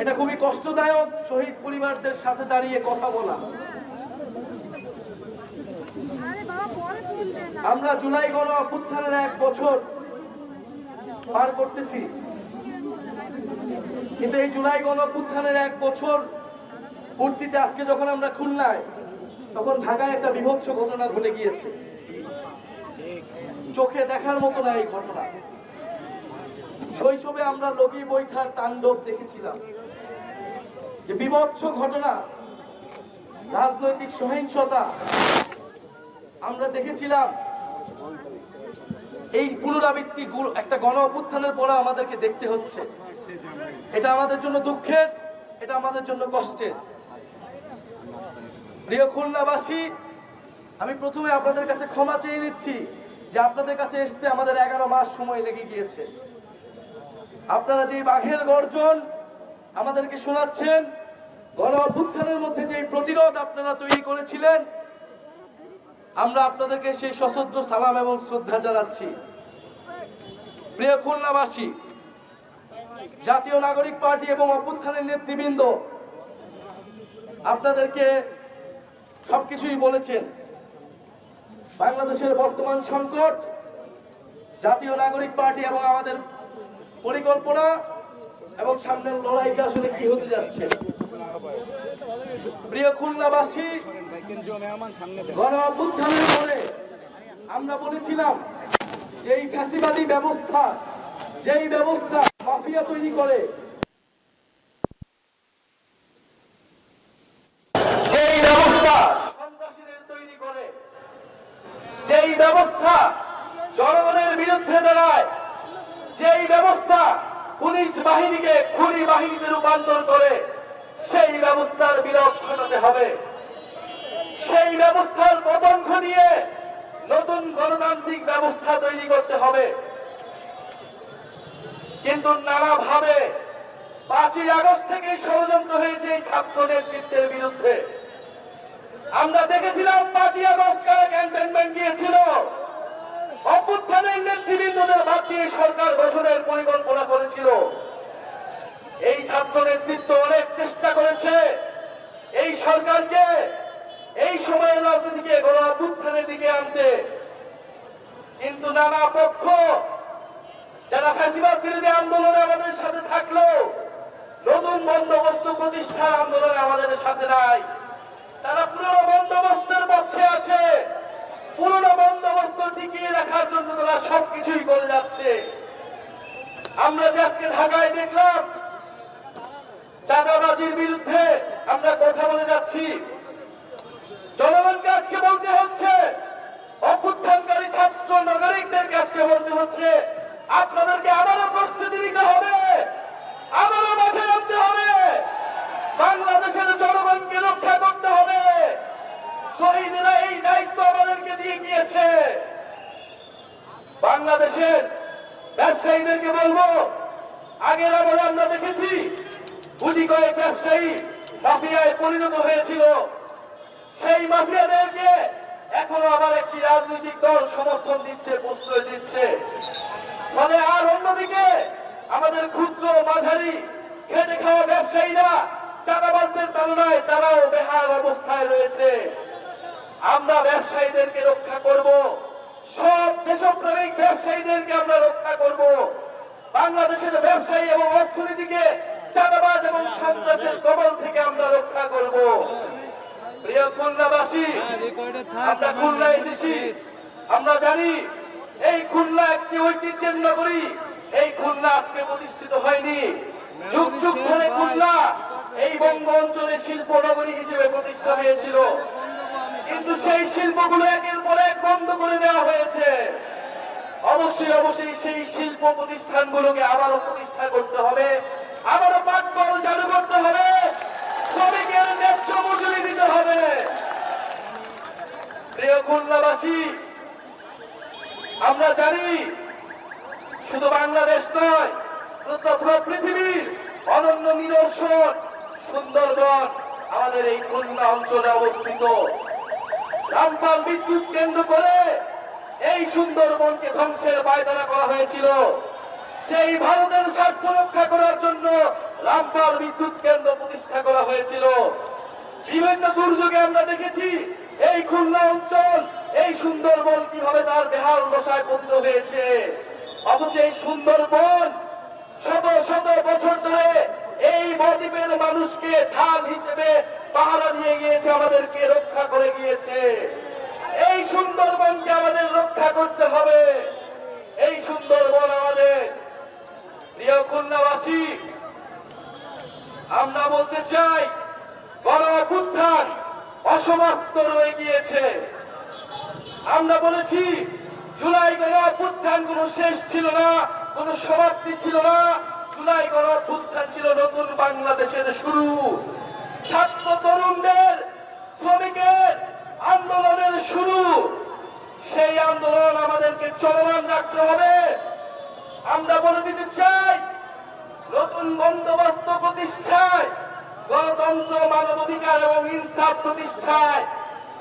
এটা খুবই কষ্টদায়ক শহীদ পরিবারদের সাথে দাঁড়িয়ে কথা বলা। আমরা জুলাই গণ অভ্যুত্থানের এক বছর পার করতেছি। কিন্তু এই জুলাই গণ অভ্যুত্থানের এক বছর পূর্তিতে আজকে যখন আমরা খুলনায়, তখন ঢাকায় একটা বিভৎস ঘটনা ঘটে গিয়েছে। চোখে দেখার মতো না এই ঘটনা। শৈশবে আমরা লগি বৈঠার তাণ্ডব দেখেছিলাম। যে বিভৎস ঘটনা, রাজনৈতিক সহিংসতা, আমরা দেখেছিলাম। এই পুনরাবৃত্তি একটা গণ অভ্যুত্থানের পরে আমাদেরকে দেখতে হচ্ছে। এটা আমাদের জন্য দুঃখের, এটা আমাদের জন্য কষ্টের। প্রিয় খুলনাবাসী, আমি প্রথমে আপনাদের কাছে ক্ষমা চেয়ে নিচ্ছি যে আপনাদের কাছে আসতে আমাদের এগারো মাস সময় লেগে গিয়েছে। আপনারা যে বাঘের গর্জন আমাদেরকে শোনাচ্ছেন গণ অভ্যুত্থানের মধ্যে যে প্রতিরোধ আপনারা তৈরি করেছিলেন, আমরা আপনাদেরকে সেই সশস্ত্র সালাম এবং শ্রদ্ধা জানাচ্ছি। প্রিয় খুলনাবাসী, জাতীয় নাগরিক পার্টি এবং অভ্যুত্থানের নেতৃবৃন্দ, আপনাদেরকে সবকিছুই বলেছেন। বাংলাদেশের বর্তমান সংকট, জাতীয় নাগরিক পার্টি এবং আমাদের পরিকল্পনা এবং সামনের লড়াইটা আসলে কি হতে যাচ্ছে? প্রিয় খুলনাবাসী গণ পরে আমরা বলেছিলাম যে এই ফ্যাসিবাদী ব্যবস্থা, যেই ব্যবস্থা মাফিয়া তৈরি করে জনগণের বিরুদ্ধে দাঁড়ায়, যেই ব্যবস্থা পুলিশ বাহিনীকে খুনি বাহিনীতে রূপান্তর করে সেই ব্যবস্থার বিলোপ ঘটাতে হবে। সেই ব্যবস্থার পতন ঘটিয়ে নতুন গণতান্ত্রিক ব্যবস্থা তৈরি করতে হবে। কিন্তু নানাভাবে পাঁচই আগস্ট থেকে ষড়যন্ত্র হয়েছে এই ছাত্র নেতৃত্বের বিরুদ্ধে। আমরা দেখেছিলাম পাঁচই আগস্ট কারা ক্যান্টনমেন্ট গিয়েছিল। অভ্যুত্থানের নেতৃবৃন্দদের বাদ দিয়ে সরকার গঠনের পরিকল্পনা করেছিল। এই ছাত্র নেতৃত্ব অনেক চেষ্টা করেছে। এই সরকারকে এই সময়ের রাজনীতিকে গণ অভ্যুত্থানের দিকে আনতে। কিন্তু নানা পক্ষ যারা ফ্যাসিবাদ বিরোধী আন্দোলনে আমাদের সাথে থাকল নতুন বন্দোবস্ত প্রতিষ্ঠার আন্দোলনে আমাদের সাথে নাই। তারা পুরনো বন্দোবস্তের পক্ষে আছে। পুরনো বন্দোবস্ত টিকিয়ে রাখার জন্য তারা সবকিছুই করে যাচ্ছে। আমরা যে আজকে ঢাকায় দেখলাম চাঁদাবাজির বিরুদ্ধে আমরা কথা বলে যাচ্ছি। জনগণকে আজকে বলতে হচ্ছে, অভ্যুত্থানকারী ছাত্র নাগরিকদের কাছে বলতে হচ্ছে, আপনাদেরকে আবারও প্রস্তুতি নিতে হবে, আবারও মাঠে নামতে হবে, বাংলাদেশের জনগণকে রক্ষা করতে হবে। শহীদেরা এই দায়িত্ব আমাদেরকে দিয়ে গিয়েছে। বাংলাদেশের ব্যবসায়ীদেরকে বলব, আগের আমলে আমরা দেখেছি গুটি কয়েক ব্যবসায়ী মাফিয়ায় পরিণত হয়েছিল। সেই মাফিয়াদেরকে এখনও আবার একটি রাজনৈতিক দল সমর্থন দিচ্ছে, প্রশ্রয় দিচ্ছে। ফলে আর অন্যদিকে আমাদের ক্ষুদ্র মাঝারি খেটে খাওয়া ব্যবসায়ীরা চাঁদাবাজদের তুলনায় তারাও বেহাল অবস্থায় রয়েছে। আমরা ব্যবসায়ীদেরকে রক্ষা করব। সব দেশপ্রেমিক ব্যবসায়ীদেরকে আমরা রক্ষা করব। বাংলাদেশের ব্যবসায়ী এবং অর্থনীতিকে চাঁদাবাজ এবং সন্ত্রাসের কবল থেকে আমরা রক্ষা করব। প্রিয় খুলনাবাসী, আমরা খুলনা এসেছি। আমরা জানি এই খুলনা একটি ঐতিহ্যের নগরী। এই খুলনা আজকে প্রতিষ্ঠিত হয়নি। যুগ যুগ ধরে খুলনা এই বঙ্গ অঞ্চলে শিল্প নগরী হিসেবে প্রতিষ্ঠা হয়েছিল। কিন্তু সেই শিল্পগুলো একের পর এক বন্ধ করে দেওয়া হয়েছে। অবশ্যই অবশ্যই সেই শিল্প প্রতিষ্ঠানগুলোকে আবারও প্রতিষ্ঠা করতে হবে। আবারও পাটকল চালু করতে হবে। শ্রমিকের ন্যায্য মজুরি দিতে হবে। প্রিয় খুলনাবাসী, আমরা জানি শুধু বাংলাদেশ নয় পুরো পৃথিবীর অনন্য নিদর্শন সুন্দরবন আমাদের এই খুলনা অঞ্চলে অবস্থিত। রামপাল বিদ্যুৎ কেন্দ্র করে এই সুন্দরবনকে ধ্বংসের পায়তারা করা হয়েছিল। সেই ভারতের স্বার্থ রক্ষা করার জন্য রামপাল বিদ্যুৎ কেন্দ্র প্রতিষ্ঠা করা হয়েছিল। বিভিন্ন দুর্যোগে আমরা দেখেছি, এই খুলনা অঞ্চল, এই সুন্দরবন কীভাবে তার বেহাল দশায় পতিত হয়েছে। অথচ এই সুন্দরবন শত শত বছর ধরে এই বদ্বীপের মানুষকে ঢাল হিসেবে পাহারা দিয়ে গিয়েছে, আমাদেরকে রক্ষা করে গিয়েছে। এই সুন্দরবনকে আমাদের রক্ষা করতে হবে। এই সুন্দরবন আমাদের প্রিয় খুলনাবাসী আমরা বলতে চাই, গণ অসমাপ্ত রয়ে গিয়েছে। আমরা বলেছি, জুলাই গণ অভ্যুত্থান কোনো শেষ ছিল না, কোনো সমাপ্তি ছিল না। জুলাই গণ ছিল নতুন বাংলাদেশের শুরু। ছাত্র তরুণদের, শ্রমিকের আন্দোলনের শুরু। সেই আন্দোলন আমাদেরকে চলমান রাখতে হবে। আমরা বলে দিতে চাই নতুন বন্দোবস্ত প্রতিষ্ঠায়, গণতন্ত্র, মানবাধিকার এবং ইনসাফ প্রতিষ্ঠায়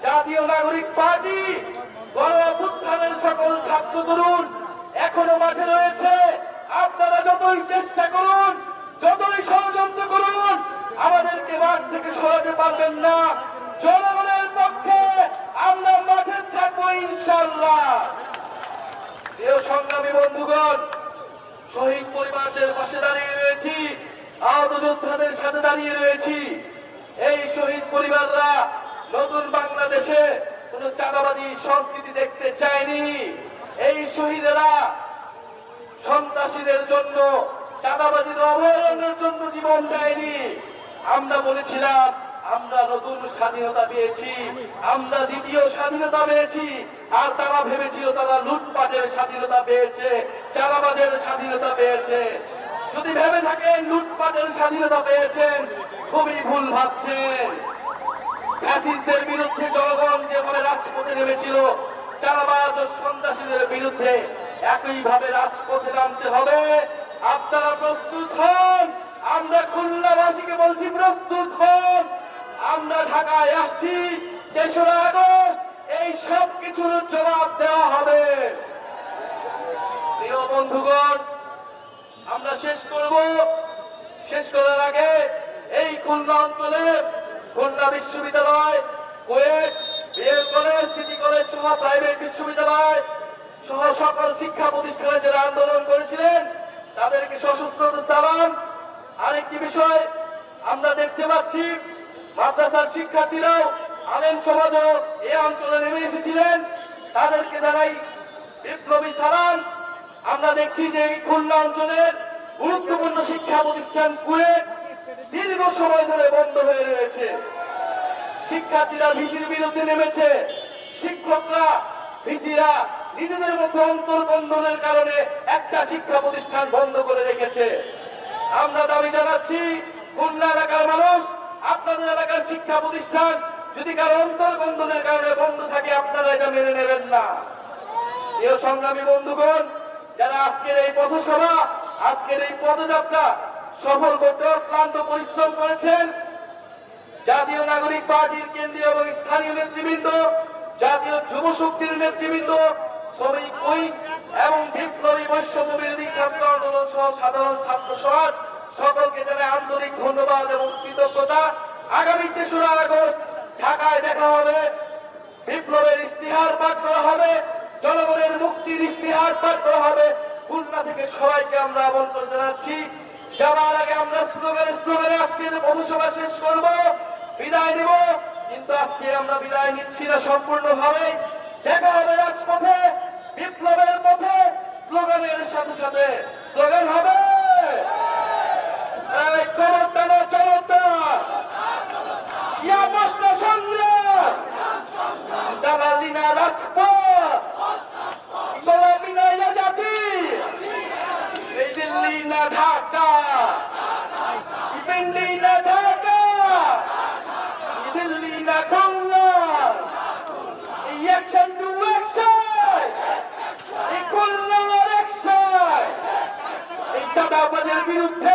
জাতীয় নাগরিক পার্টি গণ অভ্যুত্থানের সকল ছাত্র তরুণ এখনও মাঠে রয়েছে। আপনারা যতই চেষ্টা করুন, যতই ষড়যন্ত্র করুন, আমাদেরকে মাঠ থেকে সরাতে পারবেন না। জনগণের পক্ষে আমরা মাঠে থাকব ইনশাল্লাহ সংগ্রামী বন্ধুগণ শহীদ পরিবারদের পাশে দাঁড়িয়ে রয়েছি, আহত যোদ্ধাদের সাথে দাঁড়িয়ে রয়েছি। এই শহীদ পরিবাররা নতুন বাংলাদেশে কোন চাঁদাবাদী সংস্কৃতি দেখতে চায়নি। এই শহীদেরা সন্ত্রাসীদের জন্য, চাঁদাবাজির অভয়ারণ্যের জন্য জীবন দেয়নি। আমরা বলেছিলাম আমরা নতুন স্বাধীনতা পেয়েছি, আমরা দ্বিতীয় স্বাধীনতা পেয়েছি, আর তারা ভেবেছিল তারা লুটপাটের স্বাধীনতা পেয়েছে, চাঁদাবাজের স্বাধীনতা পেয়েছে। যদি ভেবে থাকেন লুটপাটের স্বাধীনতা পেয়েছেন, খুবই ভুল ভাবছেন। ফ্যাসিস্টদের বিরুদ্ধে জনগণ যেভাবে রাজপথে নেমেছিল চালাবাজ ও সন্ত্রাসীদের বিরুদ্ধে একইভাবে রাজপথে নামতে হবে। আপনারা প্রস্তুত হন, আমরা খুলনাবাসীকে বলছি প্রস্তুত হন। আমরা ঢাকায় আসছি তেসরা আগস্ট এই সব কিছুর জবাব দেওয়া হবে। প্রিয় বন্ধুগণ, আমরা শেষ করব। শেষ করার আগে এই খুলনা অঞ্চলে, খুলনা বিশ্ববিদ্যালয় KUET BL college, city college সহ প্রাইভেট বিশ্ববিদ্যালয় সহ সকল শিক্ষা প্রতিষ্ঠানে যারা আন্দোলন করেছিলেন, তাদেরকে সশস্ত্র সালাম। আরেকটি বিষয় আমরা দেখতে পাচ্ছি মাদ্রাসার শিক্ষার্থীরাও আলেম সমাজও এই অঞ্চলে নেমে এসেছিলেন। তাদেরকে জানাই বিপ্লবী সালাম। আমরা দেখছি যে এই খুলনা অঞ্চলের গুরুত্বপূর্ণ শিক্ষা প্রতিষ্ঠান কুয়েট দীর্ঘ সময় ধরে বন্ধ হয়ে রয়েছে। শিক্ষার্থীরা ভিসির বিরুদ্ধে নেমেছে। শিক্ষকরা ভিসিরা নিজেদের মধ্যে অন্তর্বন্ধনের কারণে একটা শিক্ষা প্রতিষ্ঠান বন্ধ করে রেখেছে। আমরা দাবি জানাচ্ছি, খুলনা এলাকার মানুষ আপনাদের এলাকার শিক্ষা প্রতিষ্ঠান যদি কারও অন্তর্বন্ধনের কারণে বন্ধ থাকে, আপনারা এটা মেনে নেবেন না। প্রিয় সংগ্রামী বন্ধুগণ, যারা আজকের এই পথসভা, আজকের এই পদযাত্রা সফল করতে অক্লান্ত পরিশ্রম করেছেন, জাতীয় নাগরিক পার্টির কেন্দ্রীয় এবং স্থানীয় নেতৃবৃন্দ, জাতীয় যুব শক্তির নেতৃবৃন্দ, শ্রমিক ঐক এবং বিপ্লবী বৈষম্য বিরোধী ছাত্র আন্দোলন সহ সাধারণ ছাত্র সমাজ, সকলকে জানাই আন্তরিক ধন্যবাদ এবং কৃতজ্ঞতা। আগামী তেসরা আগস্ট ঢাকায় দেখা হবে। বিপ্লবের ইস্তিহার পাঠ করা হবে। জনগণের মুক্তির ইস্তিহার পাঠ করা হবে। খুলনা থেকে সবাইকে আমরা আমন্ত্রণ জানাচ্ছি। যাওয়ার আগে আমরা স্লোগানে স্লোগানে আজকের পথসভা শেষ করব। বিদায় নেব। কিন্তু আজকে আমরা বিদায় নিচ্ছি না সম্পূর্ণভাবে। দেখা হবে রাজপথে, বিপ্লবের পথে, স্লোগানের সাথে সাথে। স্লোগান হবে চমৎকার। প্রশ্ন সংগ্রাম দালালি না রাজপথ! গোলামি না জাতি! এই দিল্লি না ঢাকা! পিন্ডি না ঢাকা! দিল্লি না খুলনা! এই অ্যাকশন টু বিরুদ্ধে